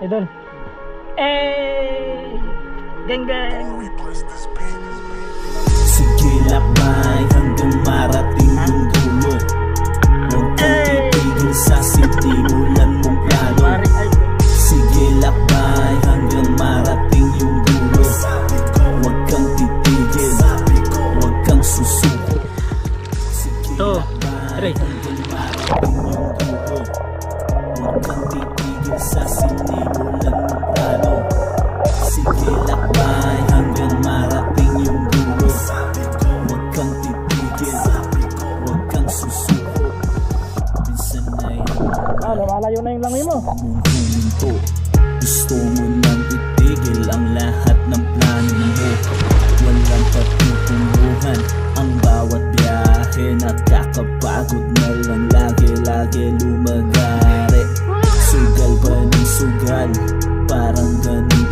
Eh, Idol. Eh, gang gang. Sige lakbay hanggang marating yung dulo. Huwag kang eh. titigil sa sintimulan mong plano. Sige lakbay hanggang marating yung dulo. Huwag kang titigil, huwag kang susuko. Ito, three. Huwag kang titigil sa sintimulan lumalayo na yung langoy mo. mong huminto Gusto mo nang itigil ang lahat ng plano mo. Walang patutunguhan ang bawat biyahe Nakakapagod na lang lagi-lagi lumagari. Sugal pa ng sugal, parang ganun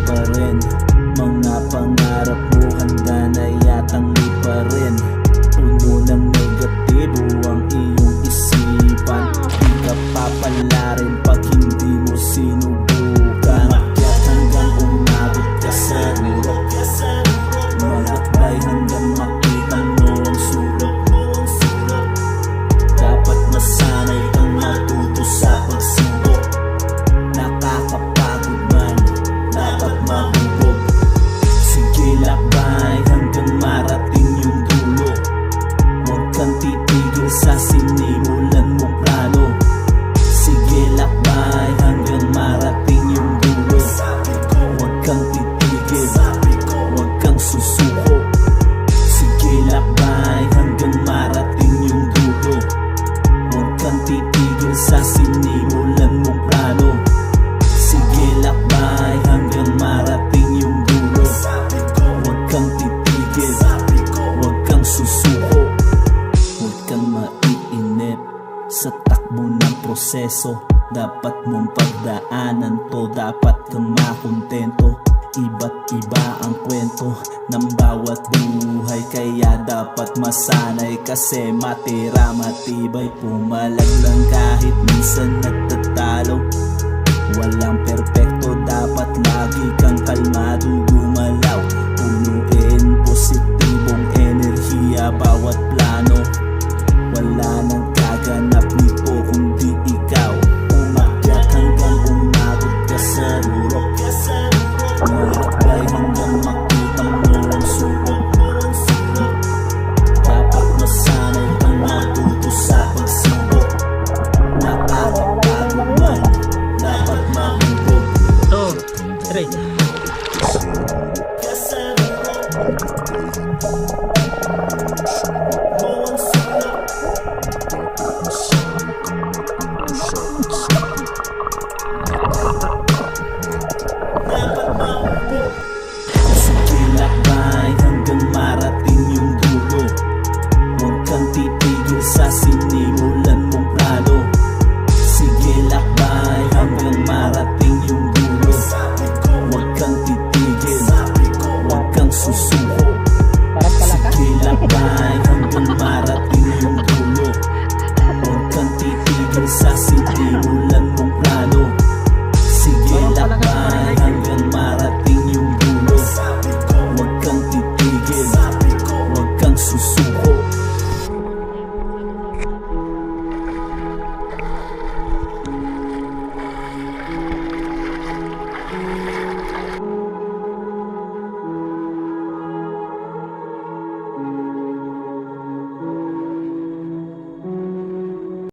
proseso. Dapat mong pagdaanan to, dapat kang makontento. Iba't iba ang kwento ng bawat buhay Kaya dapat masanay kasi matira matibay. Pumalag lang kahit minsan nagtatalo. Walang perpekto, dapat lagi kang kalmado